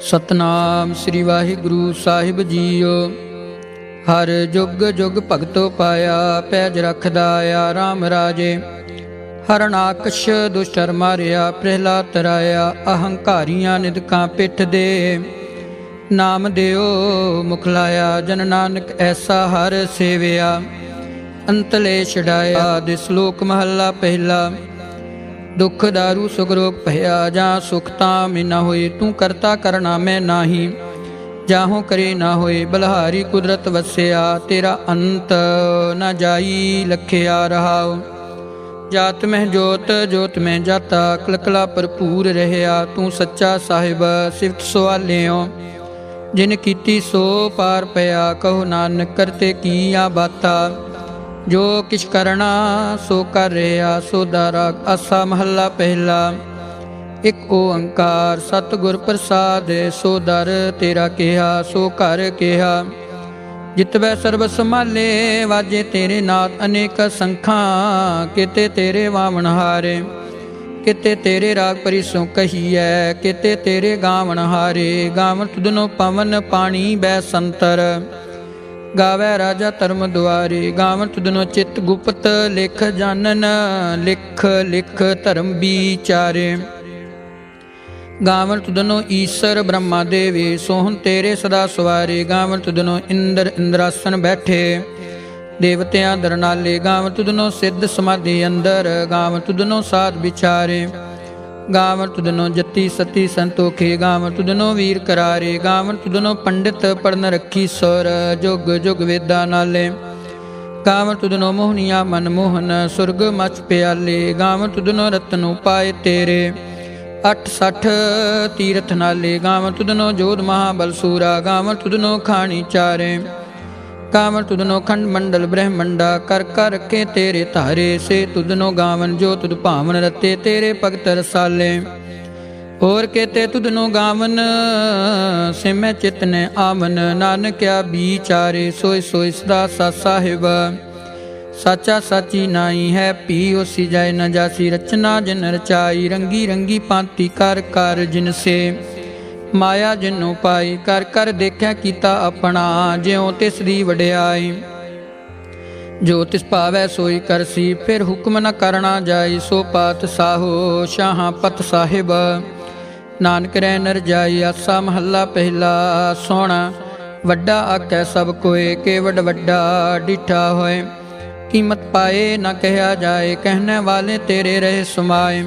ਸਤਨਾਮ ਸ੍ਰੀ ਵਾਹਿਗੁਰੂ ਸਾਹਿਬ ਜੀਓ। ਹਰ ਜੁਗ ਜੁਗ ਭਗਤੋ ਪਾਇਆ, ਪੈਜ ਰਖਦਾ ਆ RAM ਰਾਜੇ। ਹਰਨਾਕਸ਼ ਦੁਸ਼ਟਰ ਮਾਰਿਆ ਪ੍ਰਹਿਲਾ ਤਰਾਇਆ ਅਹੰਕਾਰੀਆਂ ਨਿਦਕਾਂ ਪਿੱਠ ਦੇ। ਨਾਮ ਦਿਓ ਮੁਖ ਲਾਇਆ, ਜਨ ਨਾਨਕ ਐਸਾ ਹਰ ਸੇਵਿਆ। ਅੰਤਲੇ ਛਡਾਇਆ ਦੇ ਸ਼ਲੋਕ ਮਹੱਲਾ ਪਹਿਲਾ। ਦੁੱਖ ਦਾਰੂ ਸੁਖ ਰੋਗ ਭਇਆ ਜਾਂ ਸੁਖ ਤਾਂ ਮੇ ਨਾ ਹੋਏ, ਤੂੰ ਕਰਤਾ ਕਰਨਾ ਮੈਂ ਨਾਹੀ, ਜਾਹੋਂ ਕਰੇ ਨਾ ਹੋਏ, ਬਲਹਾਰੀ ਕੁਦਰਤ ਵਸਿਆ, ਤੇਰਾ ਅੰਤ ਨਾ ਜਾਈ, ਲਖਿਆ ਰਹਾਉ। ਜਾਤ ਮਹਿ ਜੋਤ ਜੋਤ ਮਹਿ ਜਾਤਾ, ਕਲਕਲਾ ਭਰਪੂਰ ਰਹਿਆ, ਤੂੰ ਸੱਚਾ ਸਾਹਿਬ, ਸਿਫਤ ਸਵਾਲਿਓ ਜਿਨ ਕੀਤੀ ਸੋ ਪਾਰ ਪਿਆ, ਕਹੋ ਨਾਨਕ, ਕਰਤੇ ਕੀਆ ਬਾਤਾ। ਜੋ ਕਿਛ ਕਰਣਾ ਸੋ ਕਰ ਰਿਹਾ, ਸੋ ਦਾਰਾ ਆਸਾ ਮਹੱਲਾ ਪਹਿਲਾ, ਇਕ ਓੰਕਾਰ। ਸਤਿਗੁਰ ਪ੍ਰਸਾਦ, ਸੋ ਦਰ ਤੇਰਾ ਕਿਹਾ, ਸੋ ਘਰ ਕਿਹਾ। ਜਿਤਵੈ ਸਰਬ ਸੰਭਾਲੇ, ਵਾਜੇ ਤੇਰੇ ਨਾਥ ਅਨੇਕ ਸੰਖਾਂ। ਕਿਤੇ ਤੇਰੇ ਵਾਵਣ ਹਾਰੇ, ਕਿਤੇ ਤੇਰੇ ਰਾਗ ਪਰਿਸੋਂ ਕਹੀਐ। ਕਿਤੇ ਤੇਰੇ ਗਾਵਣ ਹਾਰੇ ਗਾਵਨ ਤੁਧਨੋ ਪਵਨ ਪਾਣੀ ਬੈ ਸੰਤਰ। ਗਾਵੇ ਰਾਜਾ ਧਰਮ ਦੁਆਰੇ, ਗਾਵਨ ਤੁਧਨੋ ਚਿਤ ਗੁਪਤ ਲਿਖ ਜਾਣਨ, ਲਿਖ ਲਿਖ ਧਰਮ ਵਿਚਾਰੇ। ਗਾਵਨ ਤੁਧਨੋ ਈਸ਼ਰ ਬ੍ਰਹਮਾ ਦੇਵੇ, ਸੋਹਣ ਤੇਰੇ ਸਦਾ ਸਵਾਰੇ, ਗਾਵਨ ਤੁਧਨੋ ਇੰਦਰ ਇੰਦਰਾਸਨ ਬੈਠੇ। ਦੇਵਤਿਆਂ ਦਰਨਾਲੇ, ਗਾਵਨ ਤੁਧਨੋ ਸਿੱਧ ਸਮਾਧੀ ਅੰਦਰ, ਗਾਵਨ ਤੁਧਨੋ ਸਾਧ ਵਿਚਾਰੇ। ਗਾਵਨ ਤੁਧਨੋ ਜਤੀ ਸਤੀ ਸੰਤੋਖੇ ਗਾਵਨ ਤੁਧਨੋ ਵੀਰ ਕਰਾਰੇ ਗਾਵਨ ਤੁਧਨੋ ਪੰਡਿਤ ਪੜਨ ਰੱਖੀ ਸੁਰ, ਜੁਗ ਜੁਗ ਵੇਦਾ ਨਾਲੇ। ਗਾਵਨ ਤੁਧਨੋ ਮੋਹਨੀਆ ਮਨ ਮੋਹਨ, ਸੁਰਗ ਮਚ ਪਿਆਲੇ ਗਾਵਨ ਤੁਧਨੋ ਰਤਨੋ ਪਾਏ ਤੇਰੇ। 86 ਤੀਰਥ ਨਾਲੇ ਗਾਵਨ ਤੁਧਨੋ ਜੋਧ ਮਹਾਬਲ ਸੂਰਾ ਗਾਵਨ ਤੁਧਨੋ ਖਾਣੀ ਚਾਰੇ। ਗਾਵਨ ਤੁਧਨੋ ਖੰਡ ਮੰਡਲ ਬ੍ਰਹਮੰਡਾ, ਕਰ ਕਰ ਰਖੇ ਤੇਰੇ ਧਾਰੇ ਸੇ ਤੁਧਨੋ ਗਾਵਨ ਜੋ ਤੁਧ ਭਾਵਨ ਰਤੇ, ਤੇਰੇ ਭਗਤ ਰਸਾਲੇ। ਹੋਰ ਕੇਤੇ ਤੁਧਨੋ ਗਾਵਨ ਸਿਮੈ ਚਿਤ ਨੇ ਆਵਨ, ਨਾਨਕਿਆ ਵਿਚਾਰੇ ਸੋਈ ਸੋਈ ਸਦਾ ਸਾ ਸਾਹਿਬ। ਸਾਚਾ ਸਾਚੀ ਨਾਈ ਹੈ ਪੀ ਉਸੀ ਜਾਏ ਨਾ ਜਾਸੀ, ਰਚਨਾ ਜਿਨ ਰਚਾਈ, ਰੰਗੀ ਰੰਗੀ ਪਾਂਤੀ ਕਰ ਕਰ ਜਿਨ ਸੇ। ਮਾਇਆ ਜਿਨੂੰ ਪਾਈ, ਕਰ ਕਰ ਦੇਖਿਆ ਕੀਤਾ ਆਪਣਾ, ਜਿਉ ਤਿਸ ਦੀ ਵਡਿਆਈ। ਜੋ ਤਿਸ ਭਾਵੈ ਸੋਈ ਕਰਸੀ, ਫਿਰ ਹੁਕਮ ਨ ਕਰਨਾ ਜਾਈ, ਸੋ ਪਾਤ ਸਾਹੋ ਸ਼ਾਹਾਂ ਪਤ ਸਾਹਿਬ। ਨਾਨਕ ਰਹਿ ਨਰ ਜਾਈ, ਆਸਾ ਮਹੱਲਾ ਪਹਿਲਾ ਸੋਣਾ ਵੱਡਾ ਆਕੈ ਸਭ ਕੋਏ ਕੇਵਡ ਵੱਡਾ ਡਿਠਾ ਹੋਏ। ਕੀਮਤ ਪਾਏ ਨਾ ਕਹਿਆ ਜਾਏ, ਕਹਿਣ ਵਾਲੇ ਤੇਰੇ ਰਹੇ ਸਮਾਏ।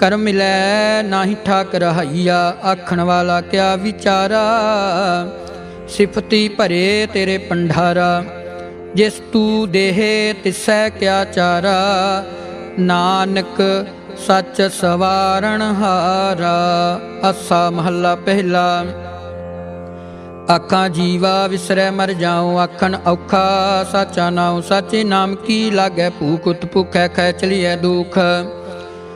ਕਰਮ ਮਿਲੈ ਨਾਹੀ ਠਾਕ ਰਹਾਈਆ ਆਖਣ ਵਾਲਾ ਕਿਆ ਵਿਚਾਰਾ? ਸਿਫਤੀ ਭਰੇ ਤੇਰੇ ਪੰਡਾਰਾ ਜਿਸ ਤੂ ਦੇਹ ਤਿਸੈ ਕਿਆ ਚਾਰਾ? ਨਾਨਕ ਸੱਚ ਸਵਾਰਣ ਹਾਰਾ ਅਸਾ ਮਹੱਲਾ ਪਹਿਲਾ। ਆਖਾਂ ਜੀਵਾ ਵਿਸਰੈ ਮਰ ਜਾਉ, ਆਖਣ ਔਖਾ ਸਾਚਾ ਨਾਉ, ਸਾਚੇ ਨਾਮ ਕੀ ਲਾਗੈ? ਭੂਖ ਉਤ ਭੁਖੈ ਖੈ ਚਲੀਐ ਦੁਖ।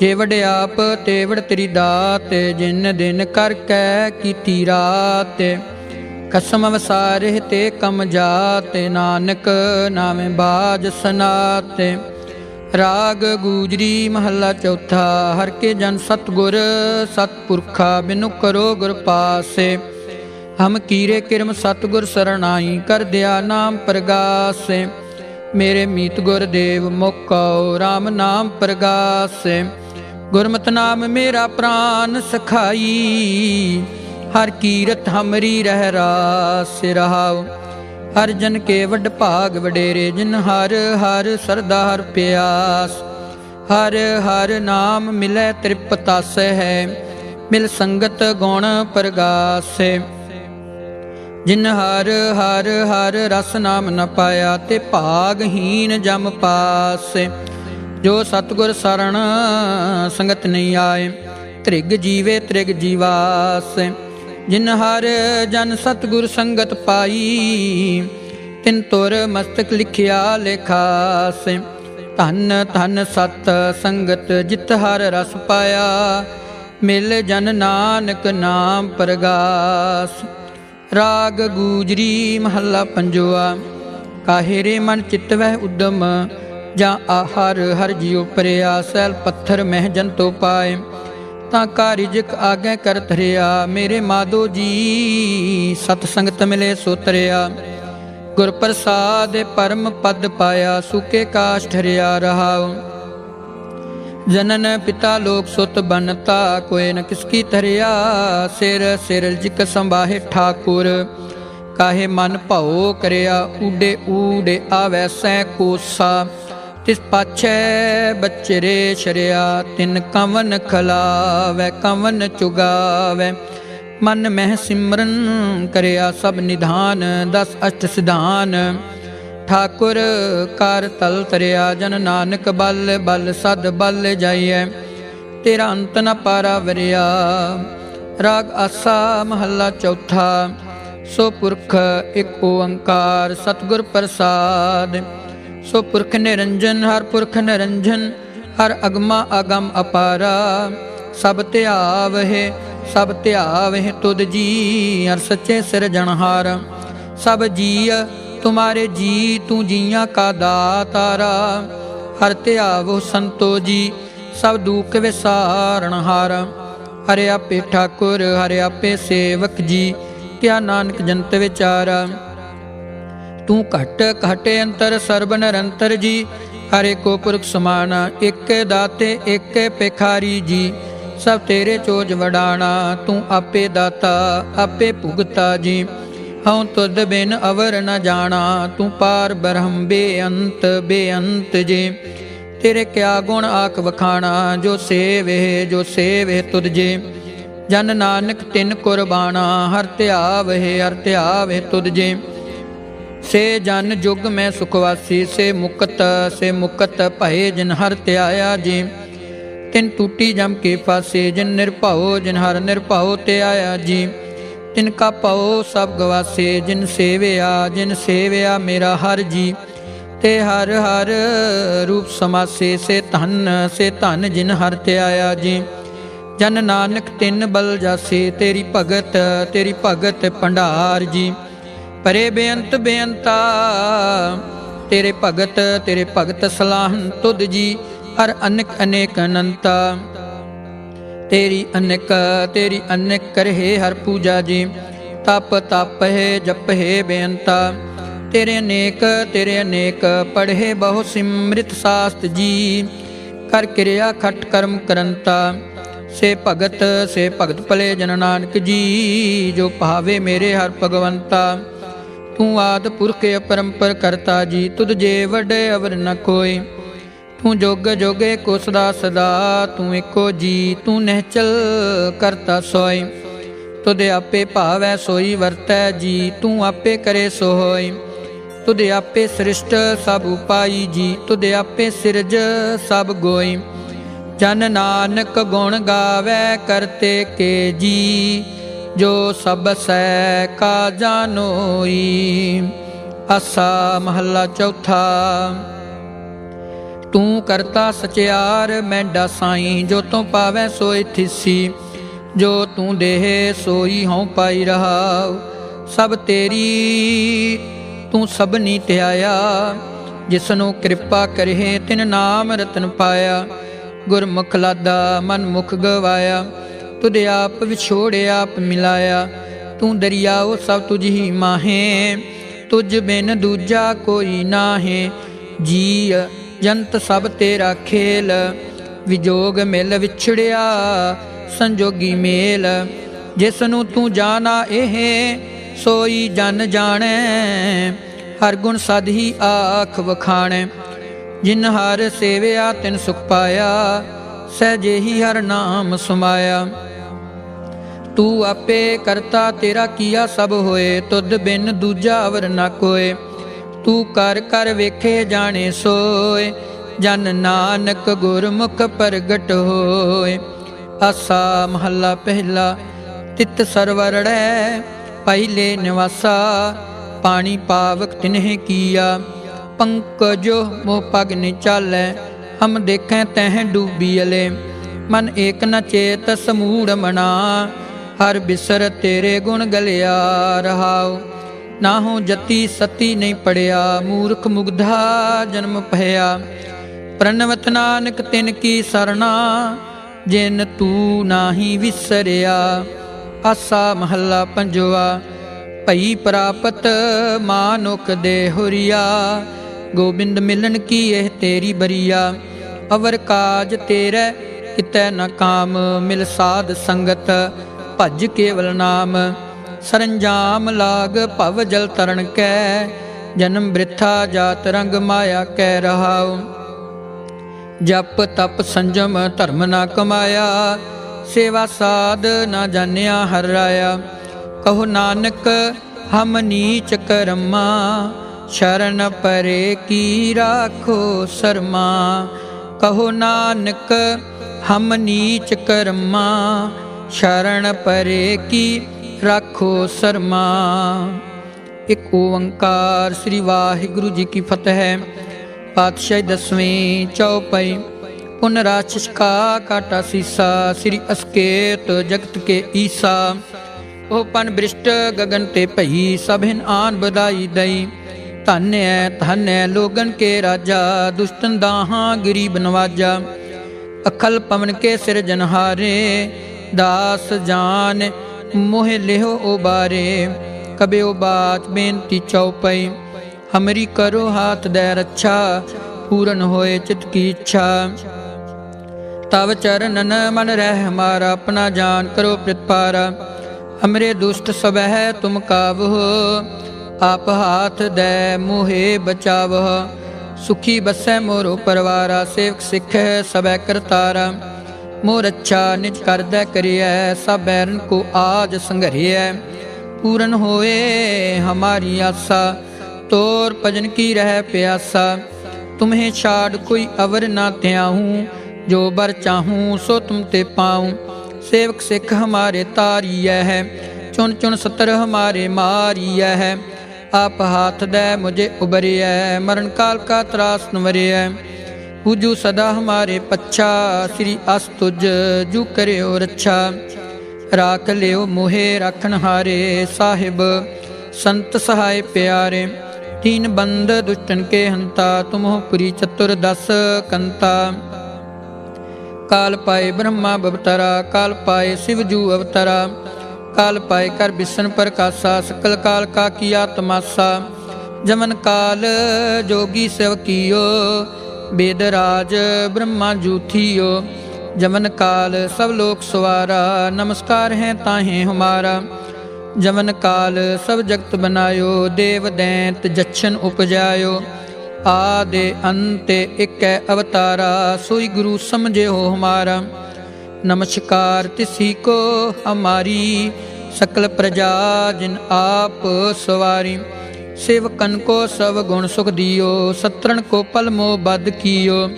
ਜੇ ਆਪ ਤੇਵੜ ਵਡ ਤੇਰੀ ਦਾਤ, ਜਿਨ ਦਿਨ ਕਰ ਕੈ ਕੀਤੀ ਰਾਤ। ਕਸਮ ਵਸਾਰੇ ਤੇ ਕਮ ਜਾਤ, ਨਾਨਕ ਨਾਮੇ ਬਾਜ ਸਨਾਤ। ਰਾਗ ਗੂਜਰੀ ਮਹੱਲਾ ਚੌਥਾ, ਹਰ ਕੇ ਜਨ ਸਤਗੁਰ, ਸਤਪੁਰਖਾ ਬਿਨੁ ਕਰੋ ਗੁਰ ਪਾਸੇ। ਹਮ ਕੀਰੇ ਕਿਰਮ ਸਤਗੁਰ ਸਰਣਾਈ, ਕਰ ਦਿਆ ਨਾਮ ਪ੍ਰਗਾਸੇ। ਮੇਰੇ ਮੀਤ ਗੁਰ ਦੇਵ ਮੁਕੋ RAM ਨਾਮ ਪ੍ਰਗਾਸੇ। ਗੁਰਮਤਿ ਨਾਮ ਮੇਰਾ ਪ੍ਰਾਨ ਸਖਾਈ, ਹਰ ਕੀਰਤ ਹਮਰੀ ਰਹਿ ਰਾਸ ਰਹਾਉ। ਹਰ ਜਨ ਕੇ ਵੱਡ ਭਾਗ ਵਡੇਰੇ, ਜਿਨ ਹਰ ਹਰ ਸਰਦਾ ਹਰ ਪਿਆਸ। ਹਰ ਹਰ ਨਾਮ ਮਿਲੈ ਤ੍ਰਿਪਤਾਸ ਹੈ, ਮਿਲ ਸੰਗਤ ਗੁਣ ਪ੍ਰਗਾਸ। ਜਿਨ ਹਰ ਹਰ ਹਰ ਰਸ ਨਾਮ ਨ ਪਾਇਆ, ਤੇ ਭਾਗਹੀਨ ਜਮ ਪਾਸੇ। ਜੋ ਸਤਗੁਰ ਸਰਣ ਸੰਗਤ ਨਹੀਂ ਆਏ, ਤ੍ਰਿਗ ਜੀਵੇ ਤ੍ਰਿਗ ਜੀਵਾਸ। ਜਿਨ ਹਰ ਜਨ ਸਤਗੁਰ ਸੰਗਤ ਪਾਈ, ਤਿਨ ਤੁਰ ਮਸਤਕ ਲਿਖਿਆ ਲੇਖਾਸ। ਧਨ ਧਨ ਸਤ ਸੰਗਤ ਜਿਤ ਹਰ ਰਸ ਪਾਇਆ, ਮਿਲ ਜਨ ਨਾਨਕ ਨਾਮ ਪ੍ਰਗਾਸ। ਰਾਗ ਗੂਜਰੀ ਮਹੱਲਾ ਪੰਜਵਾ, ਕਾਹੇ ਰੇ ਮਨ ਚਿਤਵੈ ਉਦਮ ਜਾਂ ਆਹਰ ਹਰ ਜਿਉ ਪਰਿਆ, ਸੈਲ ਪੱਥਰ ਮਹਿ ਜੰਤੋ ਪਾਏ। ਤਾਂ ਕਾ ਰਿਜਕ ਆਗੇ ਕਰ ਧਰਿਆ ਮੇਰੇ ਮਾਦੋ ਜੀ, ਸਤ ਸੰਗਤ ਮਿਲੇ ਸੋ ਤਰਿਆ। ਗੁਰ ਪ੍ਰਸਾਦ ਪਰਮ ਪਦ ਪਾਇਆ, ਸੁਕੇ ਕਾਸ਼ ਠਰਿਆ ਰਹਾਉ। ਜਨਨ ਪਿਤਾ ਲੋਕ ਸੁਤ ਬਨਤਾ ਕੋਏ ਨ ਕਿਸ ਕੀ ਧਰਿਆ। ਸਿਰ ਸਿਰ ਜਿਕ ਸੰਭਾਹੇ ਠਾਕੁਰ, ਕਾਹੇ ਮਨ ਭਉ ਕਰਿਆ, ਊਡੇ ਊਡੇ ਆਵੈ ਸੈ ਕੋਸਾ। ਤਿਸ ਪਾਛੈ ਬਚਰੇ ਸ਼ਰਿਆ, ਤਿਨ ਕਵਨ ਖਲਾਵੈ, ਕਵਨ ਚੁਗਾਵੈ। ਮਨ ਮਹਿ ਸਿਮਰਨ ਕਰਿਆ ਸਭ ਨਿਧਾਨ, ਦਸ ਅਸ਼ਟ ਸਿਧਾਨ। ਠਾਕੁਰ ਕਰ ਤਲ ਤਰਿਆ, ਜਨ ਨਾਨਕ ਬਲ ਬਲ ਸਦ ਬਲ ਜਾਈਐ। ਤੇਰਾ ਅੰਤ ਨ ਪਾਰਾ ਵਰਿਆ, ਰਾਗ ਆਸਾ ਮਹੱਲਾ ਚੌਥਾ। ਸੋ ਪੁਰਖ ਇੱਕ ਓੰਕਾਰ, ਸਤਿਗੁਰ ਪ੍ਰਸਾਦ। ਸੋ ਪੁਰਖ ਨਿਰੰਜਨ, ਹਰ ਪੁਰਖ ਨਿਰੰਜਨ, ਹਰ ਅਗਮਾ ਅਗਮ ਅਪਾਰਾ। ਸਭ ਧਿਆਵਹਿ ਸਭ ਧਿਆਵਹਿ ਤੁਧ ਜੀ ਹਰ ਸੱਚੇ ਸਿਰਜਣਹਾਰ ਸਭ ਜੀ ਤੁਮਾਰੇ ਜੀ ਤੂੰ ਜੀਆਂ ਕਾ ਦਾਤਾਰਾ। ਹਰ ਧਿਆਵੋ ਸੰਤੋ ਜੀ ਸਭ ਦੁਖ ਵਿਸਾਰਣ ਹਾਰ। ਹਰਿ ਆਪੇ ਠਾਕੁਰ, ਹਰਿ ਆਪੇ ਸੇਵਕ ਜੀ, ਕਿਆ ਨਾਨਕ ਜੰਤ ਵਿਚਾਰਾ। ਤੂੰ ਘਟ ਘਟੇ ਅੰਤਰ ਸਰਬ ਨਿਰੰਤਰ ਜੀ, ਹਰੇ ਕੋ ਪੁਰਖ ਸਮਾਨ, ਇੱਕ ਦਾਤੇ, ਇੱਕ ਭਿਖਾਰੀ ਜੀ। ਸਭ ਤੇਰੇ ਚੋਜ ਵਡਾਣਾ, ਤੂੰ ਆਪੇ ਦਾਤਾ, ਆਪੇ ਭੁਗਤਾ ਜੀ। ਹਉ ਤੁਧ ਬਿਨ ਅਵਰ ਨ ਜਾਣਾ, ਤੂੰ ਪਾਰ ਬ੍ਰਹਮ ਬੇਅੰਤ ਬੇਅੰਤ ਜੀ। ਤੇਰੇ ਕਿਆ ਗੁਣ ਆਖ ਵਖਾਣਾ, ਜੋ ਸੇਵੇ ਜੋ ਸੇਵੇ ਤੁਧ ਜੀ। ਜਨ ਨਾਨਕ ਤਿਨ ਕੁਰਬਾਨਾ, ਹਰ ਧਿਆਵਹਿ ਹਰ ਧਿਆਵਹਿ ਤੁਧ ਜੀ। ਸੇ ਜਨ ਜੁਗ ਮੈਂ ਸੁਖਵਾਸੀ ਸੇ ਮੁਕਤ ਸੇ ਮੁਕਤ ਭਏ ਜਿਨ ਹਰ ਧਿਆਇਆ ਜੀ। ਤਿਨ ਟੂਟੀ ਜਮ ਕੇ ਫਾਸੇ, ਜਿਨ ਨਿਰਭਉ, ਜਿਨ ਹਰ ਨਿਰਭਉ ਤੇ ਜੀ। ਤਿਨ ਕਾ ਪਉ ਸਭ ਗਵਾਸੇ, ਜਿਨ ਸੇਵਿਆ ਜਿਨ ਸੇਵਿਆ ਮੇਰਾ ਹਰ ਜੀ। ਤੇ ਹਰ ਹਰ ਰੂਪ ਸਮਾਸੇ, ਸੇ ਧਨ ਸੇ ਧਨ ਜਿਨ ਹਰ ਤੇ ਜੀ। ਜਨ ਨਾਨਕ ਤਿਨ ਬਲ ਜਾਸੇ, ਤੇਰੀ ਭਗਤ ਤੇਰੀ ਭਗਤ ਭੰਡਾਰ ਜੀ। ਪਰੇ ਬੇਅੰਤ ਬੇਅੰਤਾ, ਤੇਰੇ ਭਗਤ ਤੇਰੇ ਭਗਤ ਸਲਾਹਨ ਤੁਧ ਜੀ, ਹਰ ਅਨੇਕ ਅਨੇਕ ਅਨੰਤਾ। ਤੇਰੀ ਅਨੇਕ ਤੇਰੀ ਅਨੇਕ ਕਰਹਿ ਹਰ ਪੂਜਾ ਜੀ, ਤਪ ਤਪ ਹੈ, ਜਪ ਹੈ ਬੇਅੰਤਾ। ਤੇਰੇ ਅਨੇਕ ਤੇਰੇ ਅਨੇਕ ਪੜ੍ਹੇ ਬਹੁ ਸਿਮ੍ਰਿਤ ਸਾਸਤ ਜੀ, ਕਰ ਕਿਰਿਆ ਖਟ ਕਰਮ ਕਰੰਤਾ। ਸੇ ਭਗਤ ਸੇ ਭਗਤ ਭਲੇ ਜਨ ਨਾਨਕ ਜੀ, ਜੋ ਭਾਵੇ ਮੇਰੇ ਹਰ ਭਗਵੰਤਾ। ਤੂੰ ਆਦ ਪੁਰਖ ਅਪਰੰਪਰ ਕਰਤਾ ਜੀ, ਤੁਧ ਜੇ ਵੱਡੇ ਅਵਰ ਨ ਕੋਈ। ਤੂੰ ਜੋਗ ਜੋਗੇ ਕੋ ਸਦਾ ਸਦਾ, ਤੂੰ ਇੱਕੋ ਜੀ, ਤੂੰ ਨਹਿਚਲ ਕਰਤਾ ਸੋਈ। ਤੁਧ ਆਪੇ ਭਾਵੈ ਸੋਈ ਵਰਤੈ ਜੀ, ਤੂੰ ਆਪੇ ਕਰੇ ਸੋ ਹੋਏ ਤੁਧ ਆਪੇ ਸ੍ਰਿਸ਼ਟ ਸਭ ਉਪਾਈ ਜੀ, ਤੁਧ ਆਪੇ ਸਿਰਜ ਸਭ ਗੋਈ। ਜਨ ਨਾਨਕ ਗੁਣ ਗਾਵੇ ਕਰਤੇ ਕੇ ਜੀ ਜੋ ਸਭ ਸੈ ਕਾ ਜਾਨੋਈ ਅਸਾ ਮਹੱਲਾ ਚੌਥਾ। ਤੂੰ ਕਰਤਾ ਸਚਿਆਰ, ਮੈਂਡਾ ਸਾਈ, ਜੋ ਤੂੰ ਪਾਵੈ ਸੋਇ ਥਿਸੀ ਜੋ ਤੂੰ ਦੇਹ ਸੋਈ ਹਉ ਪਾਈ ਰਹਾ ਸਭ ਤੇਰੀ ਤੂੰ ਸਭਨੀ ਧਿਆਇਆ। ਜਿਸਨੂੰ ਕਿਰਪਾ ਕਰੇ ਤਿਨ ਨਾਮ ਰਤਨ ਪਾਇਆ। ਗੁਰਮੁਖ ਲਾਦਾ ਮਨ ਮੁਖ ਗਵਾਇਆ। ਤੁਧ ਆਪ ਵਿਛੋੜਿਆ ਆਪ ਮਿਲਾਇਆ। ਤੂੰ ਦਰਿਆਓ ਸਭ ਤੁਝ ਹੀ ਮਾਹੇ। ਤੁਝ ਬਿਨ ਦੂਜਾ ਕੋਈ ਨਾਹੇ। ਜੀ ਜੰਤ ਸਭ ਤੇਰਾ ਖੇਲ। ਵਿਜੋਗ ਮਿਲ ਵਿਛੜਿਆ ਸੰਜੋਗੀ ਮੇਲ। ਜਿਸ ਨੂੰ ਤੂੰ ਜਾਣਾ ਇਹ, ਸੋਈ ਜਨ ਜਾਣੈ। ਹਰ ਗੁਣ ਸਦ ਹੀ ਆਖ ਵਖਾਣੈ। ਜਿਨ ਹਰ ਸੇਵਿਆ ਤਿਨ ਸੁਖ ਪਾਇਆ। ਸਹਿਜੇ ਹੀ ਹਰ ਨਾਮ ਸਮਾਇਆ। ਤੂੰ ਆਪੇ ਕਰਤਾ ਤੇਰਾ ਕੀਆ ਸਭ ਹੋਏ, ਤੁਧ ਬਿਨ ਦੂਜਾ ਅਵਰ ਨਾ ਕੋਏ। ਤੂੰ ਕਰ ਕਰ ਵੇਖੇ ਜਾਣੇ ਸੋਏ, ਜਨ ਨਾਨਕ ਗੁਰਮੁਖ ਪ੍ਰਗਟ ਹੋਏ। ਆਸਾ ਮਹੱਲਾ ਪਹਿਲਾ, ਤਿਤ ਸਰਵਰੜੈ ਪਹਿਲੇ ਨਿਵਾਸਾ, ਪਾਣੀ ਪਾਵਕ ਤਿਨਹਿ ਕੀਆ। ਪੰਕਜੋ ਮੋਹ ਪਗ ਨ ਚਾਲੈ ਹਮ ਦੇਖੈ ਤਹਿ ਡੂਬੀ ਅਲੇ। ਮਨ ਏਕ ਨ ਚੇਤ ਸਮੂੜ ਮਨਾ ਹਰ ਬਿਸਰ ਤੇਰੇ ਗੁਣ ਗਲਿਆ ਰਹਾਉ। ਨਾਹੂ ਜਤੀ ਸਤੀ ਨਹੀਂ ਪੜਿਆ, ਮੂਰਖ ਮੁਗਧਾ ਜਨਮ ਭਇਆ। ਪ੍ਰਣਵਤ ਨਾਨਕ ਤਿਨ ਕੀ ਸਰਣਾ, ਜਿਨ ਤੂੰ ਨਾਹੀ ਵਿਸਰਿਆ। ਆਸਾ ਮਹੱਲਾ ਪੰਜਵਾ, ਭਈ ਪ੍ਰਾਪਤ ਮਾਨੁਕ ਦੇ ਹੁਰੀਆ। ਗੋਬਿੰਦ ਮਿਲਣ ਕੀ ਇਹ ਤੇਰੀ ਬਰੀਆ। ਅਵਰ ਕਾਜ ਤੇਰੇ ਕਿਤੈ ਨ ਕਾਮ, ਮਿਲ ਸਾਧ ਸੰਗਤ। ਭਜ ਕੇਵਲ ਨਾਮ, ਸਰੰਜਾਮ ਲਾਗ ਭਵ ਜਲ ਤਰਨ ਕੈ, ਜਨਮ ਬ੍ਰਿਥਾ ਜਾਤ ਰੰਗ ਮਾਇਆ ਕੈ ਰਹਾਉ। ਜਪ ਤਪ ਸੰਜਮ ਧਰਮ ਨਾ ਕਮਾਇਆ, ਸੇਵਾ ਸਾਧ ਨਾ ਜਾਣਿਆ ਹਰ ਰਾਇਆ। ਕਹੋ ਨਾਨਕ, ਹਮ ਨੀਚ ਕਰਮਾ, ਸ਼ਰਨ ਪਰੇ ਕੀ ਰਾਖੋ ਸਰਮਾ। ਕਹੋ ਨਾਨਕ, ਹਮ ਨੀਚ ਕਰਮਾ ਸ਼ਰਨ ਪਰੇ ਕੀ ਰਾਖੋ ਸਰਮਾ। ਇੱਕ ਓੰਕਾਰ ਸ੍ਰੀ ਵਾਹਿਗੁਰੂ ਜੀ ਕੀ ਫਤਿਹ। ਪਾਤਸ਼ਾਹ ਦਸਵੀਂ ਚੌਪਈ ਪੁਨਰਾਚਿਸ਼ ਕਾ ਕਾਟਾ ਸੀਸਾ, ਸ੍ਰੀ ਅਸਕੇਤ ਜਗਤ ਕੇ ਈਸਾ। ਉਹ ਪਨ ਬ੍ਰਿਸ਼ਟ ਗਗਨ ਤੇ ਭਈ, ਸਭਿਨ ਆਨ ਬਦਾਈ ਦਈ। ਧੰਨ ਹੈ ਲੋਗਨ ਕੇ ਰਾਜਾ, ਦੁਸ਼ਟਨ ਦਾਹਾਂ ਗਰੀਬ ਨਵਾਜਾ। ਅਖਲ ਪਵਨ ਕੇ ਸਿਰ ਜਨਹਾਰੇ ਦਾਸ ਜਾਨ ਮੋਹ ਲਿਹੋ ਉਬਾਰੇ ਕਬੇ ਉਹ ਬਾਤ ਬੇਨਤੀ ਚਉਪਈ ਹਮਰੀ ਕਰੋ ਹਾਥ ਦੇ ਰੱਛਾ ਪੂਰਨ ਹੋਏ ਚਿਤ ਕੀ ਇੱਛਾ ਤਵ ਚਰਨਨ ਮਨ ਰਹਿ ਹਮਾਰਾ ਆਪਣਾ ਜਾਨ ਕਰੋ ਪ੍ਰਤਪਾਰਾ ਹਮਰੇ ਦੁਸ਼ਟ ਸਬਹਿ ਤੁਮ ਕਾਵਹ ਆਪ ਹਾਥ ਦੇ ਮੋਹੇ ਬਚਾਵਹ ਸੁਖੀ ਬਸੈ ਮੋਰੋ ਪਰਵਾਰਾ ਸੇਵਕ ਸਿੱਖ ਸਬੈ ਕਰਤਾਰਾ ਮੋਰ ਅੱਛਾ ਨਿਜ ਕਰਦਾ ਕਰਿਐ, ਸਭ ਬੈਰਨ ਕੋ ਆਜ ਸੰਘਰਿਐ। ਪੂਰਨ ਹੋਏ ਹਮਾਰੀ ਆਸਾ, ਤੋਰ ਭਜਨ ਕੀ ਰਹਿ ਪਿਆਸਾ। ਤੁਮਹੇ ਛਾੜ ਕੋਈ ਅਵਰ ਨਾ ਧਿਆਹੂੰ ਜੋ ਬਰ ਚਾਹੂੰ ਸੋ ਤੁਮ ਤੇ ਪਾਉ। ਸੇਵਕ ਸਿੱਖ ਹਮਾਰੇ ਤਾਰੀਐ ਹੈ ਚੁਣ ਚੁਣ ਸਤਰ ਹਮਾਰੇ ਮਾਰੀਐ। ਹੈ ਆਪ ਹਾਥ ਦੇ ਮੁਝੇ ਉਬਰਿਐ, ਮਰਨ ਕਾਲ ਕਾ ਤਰਾਸ ਨਵਰਿਐ ਹੁਜੂ ਸਦਾ ਹਮਾਰੇ ਪੱਛਾ ਸ੍ਰੀ ਅਸਤੁਜ ਜੂ ਕਰਿਓ ਰੱਛਾ ਰਾਖ ਲਿਓ ਮੋਹੇ ਰੱਖਣ ਹਾਰੇ ਸਾਹਿਬ ਸੰਤ ਸਹਾਇ ਪਿਆਰੇ ਤੀਨ ਬੰਦ ਦੁਸ਼ਟਨ ਕੇ ਹੰਤਾ ਤੁਮਹੁ ਪੁਰੀ ਚਤੁਰ ਦਸ ਕੰਤਾ ਕਾਲ ਪਾਏ ਬ੍ਰਹਮਾ ਬਵਤਰਾ ਕਾਲ ਪਾਏ ਸਿਵ ਜੂ ਅਵਤਰਾ ਕਾਲ ਪਾਏ ਕਰ ਬਿਸ਼ਨ ਪ੍ਰਕਾਸ਼ਾ ਸਕਲ ਕਾਲ ਕਾ ਕੀਆ ਤਮਾਸਾ ਜਮਨ ਕਾਲ ਜੋਗੀ ਸਿਵ ਕੀਓ ਬੇਦ ਰਾਜ ਬ੍ਰਹਮਾ ਜੂਥੀਓ, ਜਮਨ ਕਾਲ ਸਭ ਲੋਕ ਸਵਾਰਾ, ਨਮਸਕਾਰ ਹੈ ਤਾਹੇ ਹਮਾਰਾ। ਜਮਨ ਕਾਲ ਸਭ ਜਗਤ ਬਨਾਇਓ, ਦੇਵ ਦੈਂਤ ਜਛਨ ਉਪਜਾਇਓ। ਆਦੇ ਅੰਤੇ ਇਕੈ ਅਵਤਾਰਾ, ਸੋਈ ਗੁਰੂ ਸਮਝੇ ਹੋ ਹਮਾਰਾ। ਨਮਸਕਾਰ ਤਿਸੀ ਕੋ ਹਮਾਰੀ, ਸਕਲ ਪ੍ਰਜਾ ਜਿਨ ਆਪ ਸਵਾਰੀ। ਸੇਵਕਨ ਕੋ ਸਭ ਗੁਣ ਸੁਖ ਦਿਓ, ਸਤਰਣ ਕੋ ਪਲ ਮੋ ਬਦ ਕੀਓ।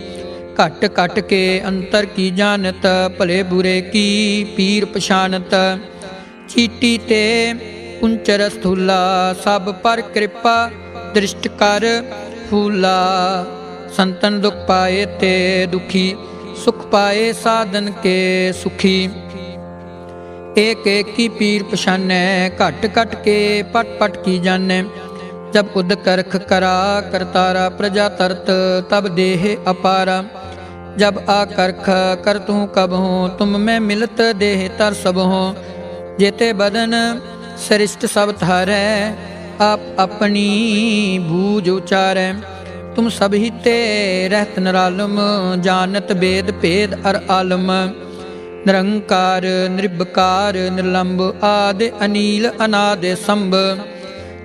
ਘਟ ਘਟ ਕੇ ਅੰਤਰ ਕੀ ਜਾਣਤ, ਭਲੇ ਬੁਰੇ ਕੀ ਪੀਰ ਪਛਾਨਤ। ਚੀਟੀ ਤੇ ਪੁੰਚਰ ਸਥੂਲਾ, ਸਭ ਪਰ ਕਿਰਪਾ ਦ੍ਰਿਸ਼ਟ ਕਰ ਫੂਲਾ। ਸੰਤਨ ਦੁਖ ਪਾਏ ਤੇ ਦੁਖੀ, ਸੁਖ ਪਾਏ ਸਾਧਨ ਕੇ ਸੁਖੀ। ਏਕ ਏਕ ਕੀ ਪੀਰ ਪਛਾਨੈ, ਘਟ ਘਟ ਕੇ ਪਟ ਪਟ ਕੀ ਜਾਣੈ। ਜਬ ਉਦ ਕਰਖ ਕਰਾ ਕਰਤਾਰਾ ਪ੍ਰਜਾ ਤਰਤ, ਤਬ ਦੇਹ ਅਪਾਰਾ। ਜਬ ਆ ਕਰਖ ਕਰ ਤੂੰ ਕਬ ਹੋ, ਤੁਮ ਮੈਂ ਮਿਲਤ ਦੇਹ ਤਰ ਸਭ ਹੋ। ਜੇਤੇ ਬਦਨ ਸ੍ਰਿਸ਼ਟ ਸਭ ਧਾਰੈ, ਆਪ ਆਪਣੀ ਬੂਝ ਉਚਾਰੈ। ਤੁਮ ਸਭ ਹੀ ਤੇ ਰਹਿਤ ਨਰਾਲਮ, ਜਾਣਤ ਬੇਦ ਭੇਦ ਅਰ ਆਲਮ। ਨਿਰੰਕਾਰ, ਨਿਰਭਕਾਰ ਨਿਰਲੰਭ ਆਦਿ ਅਨੀਲ ਅਨਾਦਿ ਸੰਭ।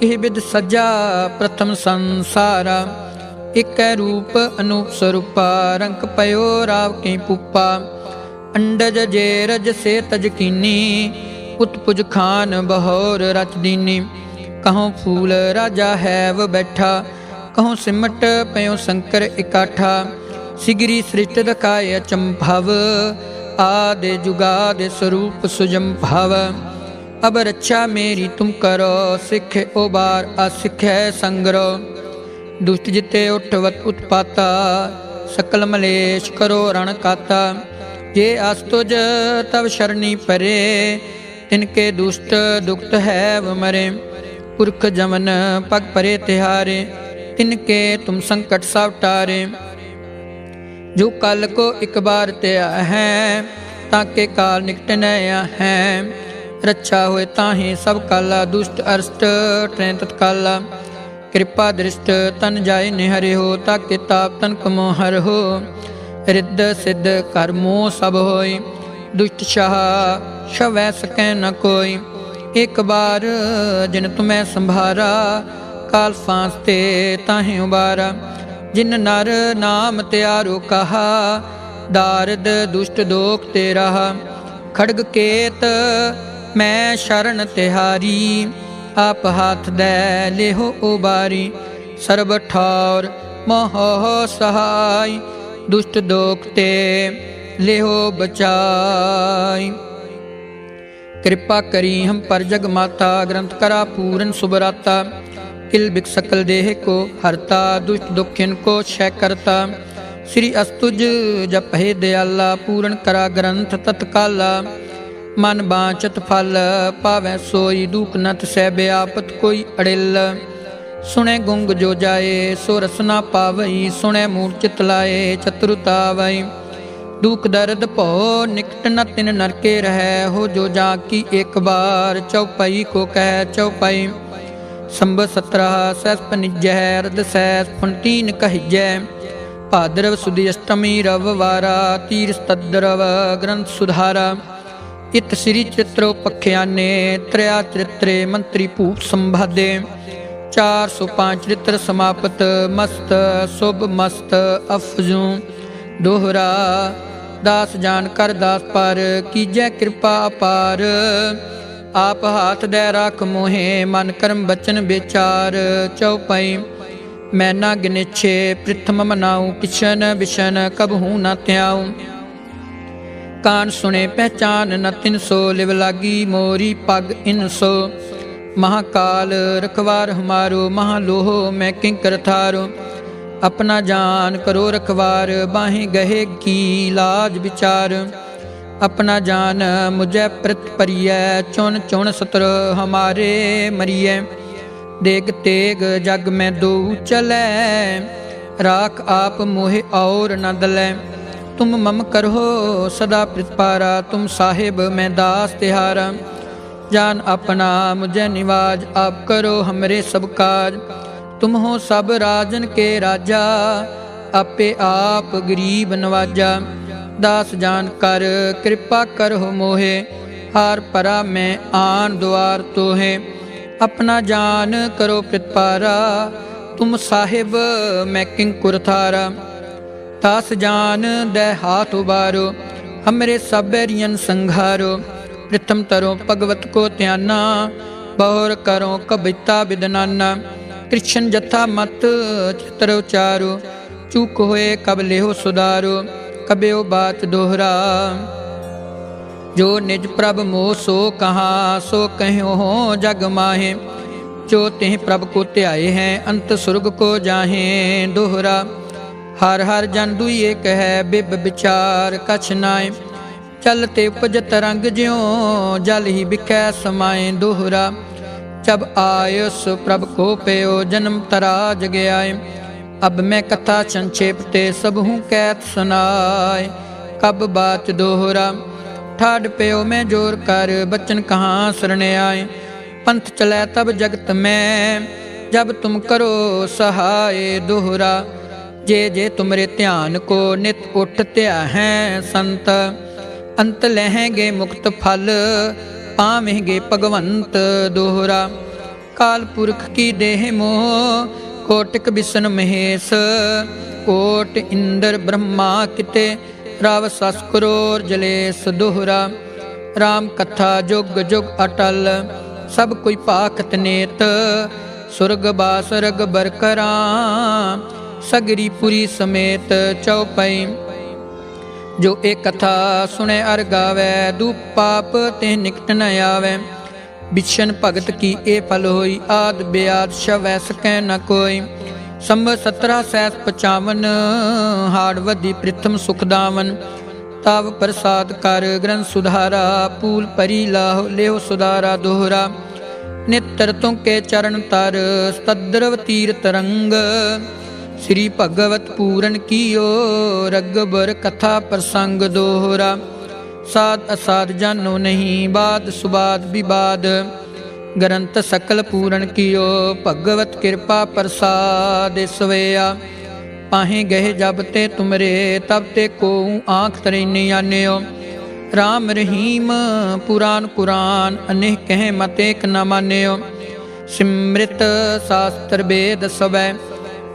ਕਿਹ ਬਿਦ ਸਜਾ ਪ੍ਰਥਮ ਸੰਸਾਰਾ, ਇਕੈ ਰੂਪ ਅਨੂਪ ਸਰੂਪਾ ਰੰਗ ਪਇਓ ਰਾਵ ਕੇ ਪੁੱਪਾ, ਅੰਡਜ ਜੇ ਰਜ ਸੇ ਤਜਕੀਨੀ ਉਤਪੁਜ ਖਾਨ ਬਹੌਰ ਰਚ ਦੀਨੀ ਕਹੋਂ ਫੂਲ ਰਾਜਾ ਹੈਵ ਬੈਠਾ ਕਹੋਂ ਸਿਮਟ ਪਇਓ ਸ਼ੰਕਰ ਇਕਾਠਾ, ਸਿਗਰੀ ਸ੍ਰਿਸ਼ਟ ਦਕਾਇ ਚੰਭਵ, ਆਦੇ ਜੁਗਾਦੇ ਸਰੂਪ ਸੁਜੰਭਵ। ਅਬ ਰੱਛਾ ਮੇਰੀ ਤੁਮ ਕਰੋ, ਸਿੱਖ ਉਬਾਰ ਅਸਿਖੈ ਸੰਗਰੋ। ਦੁਸ਼ਟ ਜਿਤੇ ਉਠਵਤ ਉਤਪਾਤਾ, ਸਕਲ ਮਲੇਸ਼ ਕਰੋ ਰਣ ਕਾਤਾ। ਜੇ ਅਸਤੁਜ ਤਵ ਸ਼ਰਣੀ ਪਰੇ ਤਿਨਕੇ ਦੁਸ਼ਟ ਦੁਖਤ ਹੈ ਮਰੇ। ਪੁਰਖ ਜਮਨ ਪਗ ਪਰੇ ਤਿਹਾਰੇ ਤਿਨਕੇ ਤੁਮ ਸੰਕਟ ਸਭ ਟਾਰੇ। ਜੋ ਕਲ ਕੋ ਇੱਕ ਬਾਰ ਤੇ ਹੈ, ਤਾਂ ਕੇ ਕਾਲ ਨਿਕਟ ਨ ਹੈ। ਰੱਛਾ ਹੋਏ ਤਾਹੀ ਸਭ ਕਾਲਾ, ਦੁਸ਼ਟ, ਅਰਸਟ ਟ੍ਰੈ ਤਤਕਾਲਾ। ਕਿਰਪਾ ਦ੍ਰਿਸ਼ਟ, ਤਨ ਜਾਏ ਨਿਹਰਿ ਹੋ, ਤਾਕੇ ਤਨ ਕਮੋ ਹਰ ਹੋ। ਰਿੱਧ, ਸਿੱਧ, ਕਰਮੋ ਸਭ ਹੋਈ ਦੁਸ਼ਟ ਸ਼ਾਹ, ਸ਼ਵੈ ਸਕੈ ਨ ਕੋਈ ਇੱਕ ਬਾਰ ਜਿਨ ਤੁਮੈ ਸੰਭਾਰਾ, ਕਾਲ ਫਾਂਸ ਤੇ ਤਾਹੇ ਉਬਾਰਾ। ਜਿਨ ਨਰ ਨਾਮ ਤਿਆਰੋ ਕਹਾ, ਦਾਰਦ ਦੁਸ਼ਟ ਦੋਖ ਤੇ ਰਹਾ। ਖੜਗ ਕੇਤ ਮੈਂ ਸ਼ਰਨ ਤਿਹਾਰੀ ਆਪ ਹੱਥ ਦੇ ਲਿਹੋ ਉਬਾਰੀ ਸਰਬ ਠੌਰ ਮੋਹ ਸਹਾਈ ਦੁਸ਼ਟ ਦੋਖ ਤੇ ਲਿਹੋ ਬਚਾਈ ਕਿਰਪਾ ਕਰੀ ਹਮ ਪਰ ਜਗ ਮਾਤਾ ਗ੍ਰੰਥ ਕਰਾ ਪੂਰਨ ਸੁਬਰਾਤਾ किल बिक सकल देह को हरता दुष्ट दुखिन को क्षय करता श्री अस्तुज जप हे दयाला पूर्ण करा ग्रंथ तत्काला ਮਨ ਬਾਚਤ ਫਲ, ਪਾਵੈ ਸੋਈ ਦੂਖ ਨਤ ਸਹਿ ਬਿਆਪਤ ਕੋਈ ਅੜਿਲ। ਸੁਣੇ ਗੁੰਗ ਜੋ ਜਾਏ, ਸੋ ਰਸਨਾ ਪਾਵਈ, ਸੁਣੇ ਮੂਰਚਿਤ ਲਾਏ ਚਤੁਰਤਾਵਈ ਦੁਖ ਦਰਦ ਭੋ ਨਿਕਟ ਨ ਤਿਨ ਨਰਕੇ ਰਹਿ, ਹੋ ਜੋ ਜਾ ਕੀ ਇੱਕ ਬਾਰ ਚਉਪਈ ਕੋ ਕਹਿ ਚਉਪਈ। ਸੰਭ 17 ਸੈਸ ਪਨਿਜੈ, ਰਦ ਸੈਸ ਫੁੰਟੀਨ ਕਹਿਜੈ। ਭਾਦਰਵ ਸੁਦੀ ਅਸ਼ਟਮੀ ਰਵਵਾਰਾ ਤੀਰ ਸਤਦਰਵ ਗ੍ਰੰਥ ਸੁਧਾਰਾ। ਇਤ ਸ੍ਰੀ ਚਿਤ੍ਰੋ ਪਖਿਆਨੇ ਤ੍ਰਿਆ ਚਰਿਤਰੇ ਮੰਤਰੀ ਭੂਪ ਸੰਭਾਦੇ। 405 ਚਰਿਤ੍ਰ ਸਮਾਪਤ, ਮਸਤ, ਸੁਭ ਮਸਤ ਅਫਜ਼ੂ। ਦੋਹਰਾ, ਦਾਸ ਜਾਨ ਕਰ ਦਾਸ ਪਰ, ਕੀਜੈ ਕਿਰਪਾ ਅਪਾਰ। ਆਪ ਹਾਥ ਦੇ ਰੱਖ ਮੋਹੇ, ਮਨ ਕਰਮ ਬਚਨ ਵਿਚਾਰ। ਚਉਪਈ ਮੈਂ ਨਾ ਗਿਨਿਛੇ ਪ੍ਰਥਮ ਮਨਾਉ ਕਿਸ਼ਨ ਵਿਸ਼ਨ ਕਬਹੂ ਨਾ ਤਿਆਉ ਕਾਨ ਸੁਣੇ, ਪਹਿਚਾਨ ਨ ਤਿਨ ਸੋ, ਲਿਵ ਲਾਗੀ ਮੋਰੀ ਪਗ ਇਨ ਸੋ। ਮਹਾਕਾਲ ਰਖਵਾਰ ਹਮਾਰੋ, ਮਹਾਲੋਹ ਮੈਂ ਕਿੰਕਰ ਥਾਰੋ। ਆਪਣਾ ਜਾਨ ਕਰੋ ਰਖਵਾਰ, ਬਾਹੇ ਗਹੇ ਕੀ ਲਾਜ ਵਿਚਾਰ। ਆਪਣਾ ਜਾਨ ਮੁਝੈ ਪ੍ਰਤ ਪਰਿਐ ਚੁਣ ਚੁਣ ਸਤਰ ਹਮਾਰੇ ਮਰੀਐ। ਦੇਗ ਤੇਗ ਜਗ ਮੈਂ ਦੋ ਚਲੈ, ਰਾਖ ਆਪ ਮੋਹਿ ਔਰ ਨ ਤੁਮ ਮਮ ਕਰੋ ਸਦਾ ਪ੍ਰਿਤਪਾਰਾ ਤੁਮ ਸਾਹਿਬ ਮੈਂ ਦਾਸ ਤਿਹਾਰਾ ਜਾਨ ਆਪਣਾ ਮੁਝੇ ਨਿਵਾਜ ਆਪ ਕਰੋ ਹਮਰੇ ਸਭ ਕਾਜ ਤੁਮ ਹੋ ਸਭ ਰਾਜਨ ਕੇ ਰਾਜਾ ਆਪੇ ਆਪ ਗਰੀਬ ਨਵਾਜਾ ਦਾਸ ਜਾਨ ਕਰ ਕਿਰਪਾ ਕਰੋ ਮੋਹੇ ਹਾਰ ਪਰਾ ਮੈਂ ਆਨ ਦੁਆਰ ਤੋਹੇ ਆਪਣਾ ਜਾਨ ਕਰੋ ਪ੍ਰਿਤਪਾਰਾ ਤੁਮ ਸਾਹਿਬ ਮੈਂ ਕਿੰਕੁਰ ਥਾਰਾ ਤਾਸ ਜਾਨ ਦੇ ਹਾਥ ਉਬਾਰੋ ਹਮਰੇ ਸਬੈਰੀਨ ਸੰਘਾਰੋ ਪ੍ਰਥਮ ਤਰੋ ਭਗਵਤ ਕੋ ਧਿਆਨਾ, ਬਹੁਰ ਕਰੋ ਕਬਿਤਾ ਵਿਦਨਾਨਾ ਕ੍ਰਿਸ਼ਨ ਜਥਾ ਮਤ ਚਿਤਰ ਉਚਾਰੋ, ਚੁਕ ਹੋਏ ਕਬ ਲਿਓ ਸੁਦਾਰੋ, ਕਬਿਓ ਬਾਤ ਦੋਹਰਾ। ਜੋ ਨਿਜ ਪ੍ਰਭ ਮੋ ਸੋ ਕਹਾ, ਸੋ ਕਹਿਓ ਹੋ ਜਗ ਮਾਹੇ, ਜੋ ਤਿਹ ਪ੍ਰਭ ਕੋ ਧਿਆਏ ਹੈ, ਅੰਤ ਸੁਰਗ ਕੋ ਜਾਹੇ ਦੋਹਰਾ। ਹਰ ਹਰ ਜਨ ਦੁਈ ਏਕ ਹੈ, ਬਿਬ ਵਿਚਾਰ ਕਛ ਨਾਏ। ਚਲ ਤੇ ਉਪਜਤ ਰੰਗ ਜਿਉ, ਜਲ ਹੀ ਵਿਖੈ ਸਮਾਏ ਦੋਹਰਾ। ਜਬ ਆਇਸ ਪ੍ਰਭ ਕੋ ਪਿਓ, ਜਨਮ ਤਰਾ ਜਗਿਆਏ ਅਬ ਮੈਂ ਕਥਾ ਸੰਖੇਪ ਤੇ ਸਭਹੂ ਕੈਤ ਸੁਨਾਏ ਕਬ ਬਾਤ ਦੋਹਰਾ ਠਾੜ ਪਿਓ ਮੈਂ ਜੋਰ ਕਰ, ਬਚਨ ਕਹਾ ਸਰਣ ਆਏ ਪੰਥ ਚਲੈ ਤਬ ਜਗਤ ਮੈਂ, ਜਬ ਤੁਮ ਕਰੋ ਸਹਾਏ ਦੋਹਰਾ। ਜੇ ਜੇ ਤੁਮਰੇ ਧਿਆਨ ਕੋ ਨਿਤ ਉਠ ਧਿਆ ਹੈ ਸੰਤ, ਅੰਤ ਲਹਿਗੇ ਮੁਕਤ ਫਲ, ਪਾਵੇਂਗੇ ਭਗਵੰਤ ਦੋਹਰਾ। ਕਾਲ ਪੁਰਖ ਕੀ ਦੇਹ ਮੋਹ, ਕੋਟਿਕ ਬਿਸ਼ਨ ਮਹੇਸ਼, ਕੋਟ ਇੰਦਰ ਬ੍ਰਹਮਾ ਕਿਤੇ, ਰਵ ਸਸ ਕਰੋਰ ਜਲੇਸ ਦੋਹਰਾ। ਰਾਮ ਕਥਾ ਜੁਗ ਜੁਗ ਅਟਲ, ਸਭ ਕੋਈ ਪਾਖਤ ਨੇਤ, ਸੁਰਗ ਬਾਸ ਰਗ ਪੁਰੀ ਸਮੇਤ ਚਉਪਈ, ਜੋ ਇਹ ਕਥਾ ਸੁਣੇ ਅਰ ਗਾਵੇ ਦੂ ਪਾਪ ਤੇ ਨਿਕਟ ਨ ਆਵੇ। ਬਿਸ਼ਨ ਭਗਤ ਕੀ ਇਹ ਫਲ ਹੋਈ, ਆਦ ਬਿਆਦ ਸ਼ਵੈ ਸਕੈ ਨ ਕੋਈ। ਸੰਭ 17 ਸੈਸ 55 ਹਾੜ ਪ੍ਰਿਥਮ ਸੁਖਦਾਵਨ ਤਵ ਪ੍ਰਸਾਦ ਕਰ ਗ੍ਰੰਥ ਸੁਧਾਰਾ, ਪੂਲ ਪਰੀ ਲਾਹ ਲਿਓ ਸੁਧਾਰਾ ਦੋਹਰਾ। ਨਿਤਰ ਤੁਮ ਕੇ ਚਰਨ ਤਰ, ਸਤਦਰਵ ਤੀਰ ਤਰੰਗ ਸ੍ਰੀ ਭਗਵਤ ਪੂਰਨ ਕੀਓ, ਰਗਬਰ ਕਥਾ ਪ੍ਰਸੰਗ ਦੋਹਰਾ। ਸਾਧ ਅਸਾਧ ਜਾਨੋ ਨਹੀਂ, ਬਾਦ ਸੁਬਾਦ ਵਿਵਾਦ। ਗ੍ਰੰਥ ਸਕਲ ਪੂਰਨ ਕੀਓ, ਭਗਵਤ ਕਿਰਪਾ ਪ੍ਰਸਾਦ ਸਵੇਆ ਪਾਹੇ ਗਏ ਜਬ ਤੇ ਤੁਮਰੇ, ਤਬ ਤੇ ਕੋ ਆਂਖ ਤਰੈਨੀ ਆਨਿਓ ਰਾਮ ਰਹੀਮ ਪੁਰਾਨ ਕੁਰਾਨ ਅਨੇਹ ਕਹਿ ਮਤੇ ਕ ਨ ਮਾਨਿਓ। ਸਿਮ੍ਰਿਤ ਸ਼ਾਸਤਰ ਵੇਦ ਸਵੈ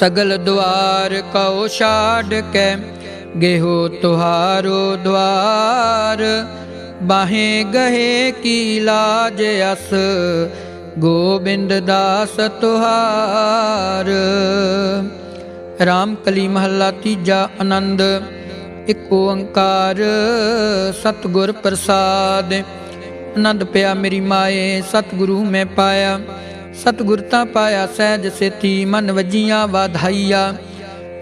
ਸਗਲ ਦੁਆਰ ਕਉ ਛਾੜ ਕੇ ਗੇਹੋ ਤੁਹਾਰੋ ਦੁਆਰ। ਬਾਹੇ ਗਹੇ ਕੀ ਲਾਜ ਅਸ, ਗੋਬਿੰਦ ਦਾਸ ਤੁਹਾਰ। ਰਾਮ ਕਲੀ ਮਹੱਲਾ ਤੀਜਾ ਆਨੰਦ, ਇੱਕ ਓੰਕਾਰ ਸਤਿਗੁਰ ਪ੍ਰਸਾਦ। ਆਨੰਦ ਪਿਆ ਮੇਰੀ ਮਾਏ, ਸਤਿਗੁਰੂ ਮੈਂ ਪਾਇਆ। ਸਤਿਗੁਰ ਤਾਂ ਪਾਇਆ ਸਹਿਜ ਸੇਤੀ, ਮਨ ਵਜੀਆਂ ਵਾਧਾਈਆ।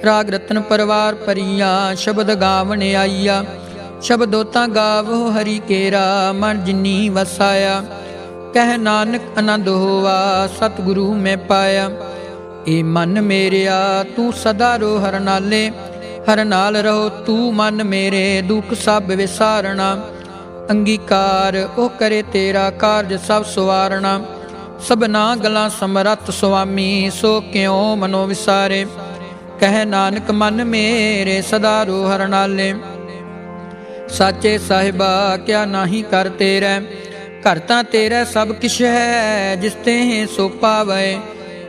ਰਾਗ ਰਤਨ ਪਰਵਾਰ ਪਰੀਆ ਸ਼ਬਦ ਗਾਵਣ ਆਈਆ। ਸ਼ਬਦੋ ਤਾਂ ਗਾਵੋ ਹਰੀ ਕੇਰਾ, ਮਨ ਜਿਨੀ ਵਸਾਇਆ। ਕਹਿ ਨਾਨਕ ਆਨੰਦ ਹੋਵਾ ਸਤਿਗੁਰੂ ਮੈਂ ਪਾਇਆ। ਏ ਮਨ ਮੇਰਿਆ, ਤੂੰ ਸਦਾ ਰੋ ਹਰ ਨਾਲੇ। ਹਰ ਨਾਲ ਰਹੋ ਤੂੰ ਮਨ ਮੇਰੇ, ਦੁੱਖ ਸਭ ਵਿਸਾਰਣਾ। ਅੰਗੀਕਾਰ ਉਹ ਕਰੇ ਤੇਰਾ ਕਾਰਜ ਸਭ ਸੁਵਾਰਣਾ। ਸਭਨਾ ਗਲਾਂ ਸਮਰੱਥ ਸੁਆਮੀ, ਸੋ ਕਿਉ ਮਨੋ ਵਿਸਾਰੇ? ਕਹਿ ਨਾਨਕ, ਮਨ ਮੇਰੇ ਸਦਾ ਰੋ ਹਰਨਾਲੇ ਸਾਚੇ ਸਾਹਿਬਾ, ਕਿਆ ਨਾਹੀ ਕਰ ਤੇਰੇ? ਘਰ ਤੇਰਾ ਸਭ ਕਿਛ ਹੈ, ਜਿਸ ਤੇ ਸੋ ਪਾਵੇ।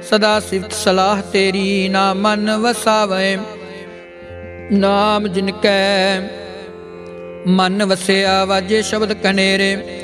ਸਦਾ ਸਿਫਤ ਸਲਾਹ ਤੇਰੀ, ਨਾ ਮਨ ਵਸਾਵੇ। ਨਾਮ ਜਿਨ ਕੈ, ਮਨ ਵਸਿਆ ਵਾਜੇ ਸ਼ਬਦ ਕਨੇਰੇ।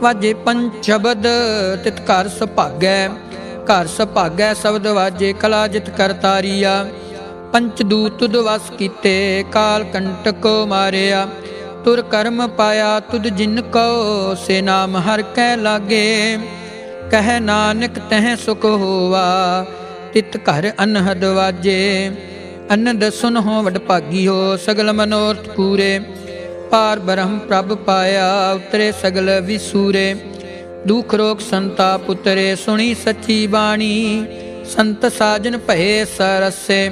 ਵਾਜੇ ਪੰਜ ਸ਼ਬਦ, ਤਿਤ ਘਰ ਸੁਭਾਗੈ। ਘਰ ਸੁਭਾਗੈ ਸ਼ਬਦ ਵਾਜੇ, ਕਲਾ ਜਿਤ ਕਰ ਕਰਤਾਰੀਆ ਪੰਚ ਦੂਤ ਤੁਧ ਵਸ ਕੀਤੇ, ਕਾਲ ਕੰਟਕ ਮਾਰਿਆ। ਤੁਰ ਕਰਮ ਪਾਇਆ ਤੁਧ ਜਿਨ ਕੋ, ਸੇ ਨਾਮ ਹਰ ਕੈ ਲਾਗੇ। ਕਹਿ ਨਾਨਕ ਤਹਿ ਸੁਖ ਹੋਵਾ, ਤਿਤ ਘਰ ਅਨਹਦ ਵਾਜੇ। ਅਨੰਦ ਸੁਨ ਹੋ ਵਡ ਭਾਗੀ ਹੋ, ਸਗਲ ਮਨੋਰਥ ਪੂਰੇ। ਪਾਰ ਬ੍ਰਹਮ ਪ੍ਰਭ ਪਾਇਆ, ਉਤਰੇ ਸਗਲ ਵਿਸੂਰੇ। ਦੁਖ ਰੋਗ ਸੰਤਾ ਪੁੱਤਰੇ ਸੁਣੀ ਸੱਚੀ ਬਾਣੀ। ਸੰਤ ਸਾਜਨ ਭਏ ਸਰਸੇ,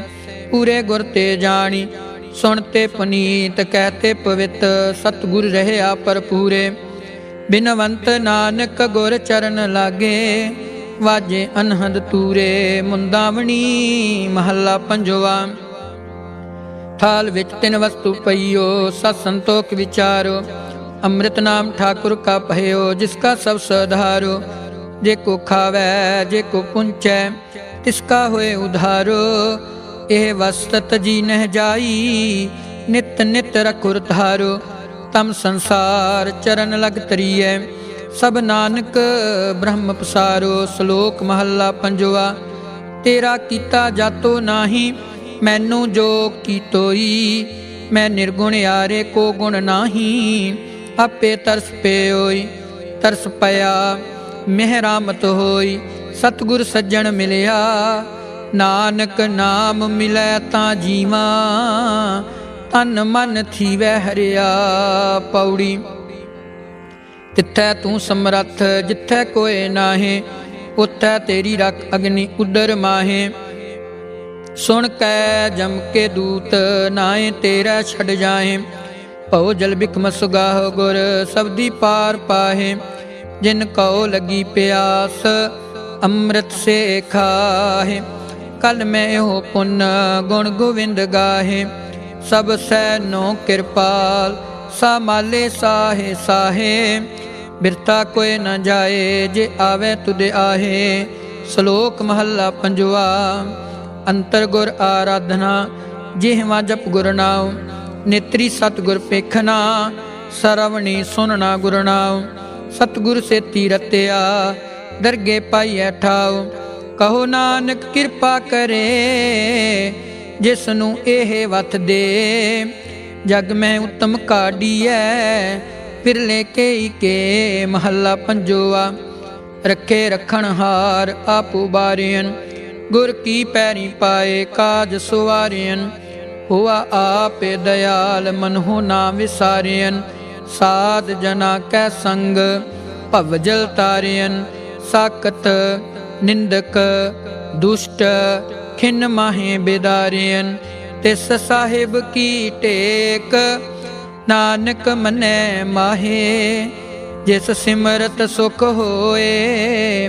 ਪੂਰੇ ਗੁਰ ਤੇ ਜਾਣੀ। ਸੁਣ ਤੇ ਪੁਨੀਤ ਕਹਤੇ ਪਵਿੱਤ, ਸਤਗੁਰ ਰਹਿਆ ਪਰਪੂਰੇ ਬਿਨਵੰਤ ਨਾਨਕ ਗੁਰ ਚਰਨ ਲਾਗੇ, ਵਾਜੇ ਅਨਹਦ ਤੂਰੇ। ਮੁੰਦਾਵਣੀ ਮਹੱਲਾ ਪੰਜਵਾ। ਥਾਲ ਵਿੱਚ ਤਿੰਨ ਵਸਤੂ ਪਈਓ, ਸਤ ਸੰਤੋਖ ਵਿਚਾਰੋ। ਅੰਮ੍ਰਿਤ ਨਾਮ ਠਾਕੁਰ ਕਾ ਭਇਓ, ਜਿਸ ਕਾ ਸਭ ਸਧਾਰੋ। ਜੇ ਕੋ ਖਾਵੈ, ਜੇ ਕੋ ਪੁੰਚੈ, ਤਿਸ ਕਾ ਹੋਏ ਉਧਾਰੋ। ਇਹ ਵਸਤਤ ਜੀ ਨਹਿ ਜਾਈ, ਨਿਤ ਨਿਤ ਰਖੁਰ ਧਾਰੋ। ਤਮ ਸੰਸਾਰ ਚਰਨ ਲਗ ਤਰੀਐ, ਸਭ ਨਾਨਕ ਬ੍ਰਹਮ ਪਸਾਰੋ। ਸ਼ਲੋਕ ਮਹੱਲਾ ਪੰਜਵਾ, ਤੇਰਾ ਕੀਤਾ ਜਾਤੋ ਨਾਹੀ ਮੈਨੂੰ ਜੋ ਕੀਤੋਈ ਮੈਂ ਨਿਰਗੁਣ ਯਾਰੇ ਕੋ ਗੁਣ ਨਾਹੀ? ਆਪੇ ਤਰਸ ਪਿਓਈ, ਤਰਸ ਪਿਆ। ਮਿਹਰਾਮਤ ਹੋਈ, ਸਤਗੁਰ ਸੱਜਣ ਮਿਲਿਆ। ਨਾਨਕ ਨਾਮ ਮਿਲੈ ਤਾਂ ਜੀਵਾ, ਤਨ ਮਨ ਥੀਵੈ ਹਰਿਆ ਪੌੜੀ। ਤਿੱਥੈ ਤੂੰ ਸਮਰੱਥ, ਜਿੱਥੈ ਕੋਏ ਨਾਹੇ, ਉਥੈ ਤੇਰੀ ਰਖ ਅਗਨੀ ਉਦਰ ਮਾਹੇ। ਸੁਣ ਕੈ ਜਮ ਕੇ ਦੂਤ, ਨਾਏ ਤੇਰਾ ਛੱਡ ਜਾਏ। ਭਉ ਜਲ ਬਿਖਮ ਸੁਗਾਹ ਗੁਰ ਸਬਦੀ ਪਾਰ ਪਾਹੇ। ਜਿਨ ਕਉ ਲਗੀ ਪਿਆਸ, ਅੰਮ੍ਰਿਤ ਸੇ ਖਾਹੇ। ਕਲ ਮੈਂ ਹੋ ਪੁੰਨ ਗੁਣ ਗੋਵਿੰਦ ਗਾਹੇ। ਸਭ ਸੈ ਨੋ ਕਿਰਪਾਲ, ਸਾ ਮਾਲੇ ਸਾਹੇ ਸਾਹੇ। ਬਿਰਤਾ ਕੋਏ ਨਾ ਜਾਏ, ਜੇ ਆਵੇ ਤੁਦੇ ਆਹੇ। ਸ਼ਲੋਕ ਮਹੱਲਾ ਪੰਜਵਾ ਅੰਤਰ ਗੁਰ ਆਰਾਧਨਾ, ਜਿਹਵਾ ਜਪ ਗੁਰ ਨਾਮ ਨੇਤਰੀ ਸਤਗੁਰ ਪੇਖਣਾ ਸਰਵਣੀ ਸੁਨਣਾ ਗੁਰ ਨਾਮ ਸਤਗੁਰ ਸੇਤੀ ਰਤਿਆ, ਦਰਗੇ ਪਾਈਐ ਠਾਉ, ਕਹੋ ਨਾਨਕ ਕਿਰਪਾ ਕਰੇ ਜਿਸ ਨੂੰ ਇਹ ਵਤ ਦੇ, ਜਗ ਮੈਂ ਉਤਮ ਕਾਢੀਐ ਫਿਰ ਲੈ ਕੇ ਕੇ ਮਹੱਲਾ ਪੰਜਵਾ ਰੱਖੇ ਰਖਣ ਹਾਰ ਆਪੂ ਉਬਾਰਿਅਨ ਗੁਰ ਕੀ ਪੈਰੀ ਪਾਏ ਕਾਜ ਸੁਵਾਰਿਅਨ ਹੁਆ ਆਪੇ ਦਇਆਲ ਮਨਹੁ ਨਾ ਵਿਸਾਰਿਅਨ ਸਾਧ ਜਨਾ ਕੈ ਸੰਗ ਭਵਜਲ ਤਾਰਿਅਨ ਸਾਕਤ ਨਿੰਦਕ ਦੁਸ਼ਟ ਖਿਨ ਮਾਹੇ ਬਿਦਾਰਿਅਨ ਤਿਸ ਸਾਹਿਬ ਕੀ ਟੇਕ, ਨਾਨਕ ਮਨੈ ਮਾਹੇ। ਜਿਸ ਸਿਮਰਤ ਸੁਖ ਹੋਏ